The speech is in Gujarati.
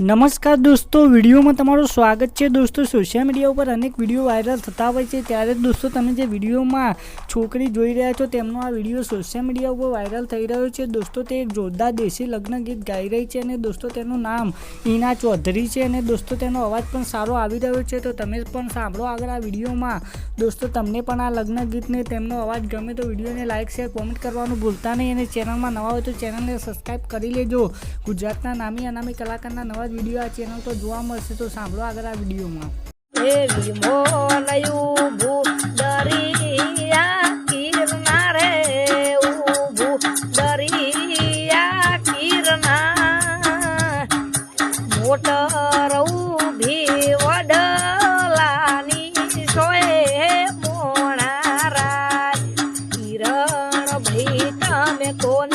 નમસ્કાર દોસ્તો, વિડીયોમાં તમારું સ્વાગત છે. દોસ્તો સોશિયલ મીડિયા ઉપર અનેક વીડિયો વાયરલ થતા હોય છે. ત્યારે દોસ્તો, તમે જે વિડીયોમાં છોકરી જોઈ રહ્યા છો, તેમનો આ વીડિયો સોશિયલ મીડિયા ઉપર વાયરલ થઈ રહ્યો છે. દોસ્તો, તે એક જોરદાર દેશી લગ્ન ગીત ગાઈ રહી છે અને દોસ્તો, તેનું નામ ઈના ચૌધરી છે અને દોસ્તો, તેનો અવાજ પણ સારો આવી રહ્યો છે. તો તમે પણ સાંભળો આગળ આ વિડીયોમાં. દોસ્તો, તમને પણ આ લગ્ન ગીતને, તેમનો અવાજ ગમે તો વિડીયોને લાઇક શેર કોમેન્ટ કરવાનું ભૂલતા નહીં. અને ચેનલમાં નવા હોય તો ચેનલને સબસ્ક્રાઈબ કરી લેજો. ગુજરાતના નામી અનામી કલાકારના નવા વીડિયો આ ચેનલ તો જોવા મળશે, તો સાંભળો આગળ આ વિડીયોમાં. એ વિમોલયું દરિયા કિરનાર રે ઉભું દરિયા કિરના મોટર ઊભી વડલાની સોએ મોણારા કિરણ ભાઈ તમે કોને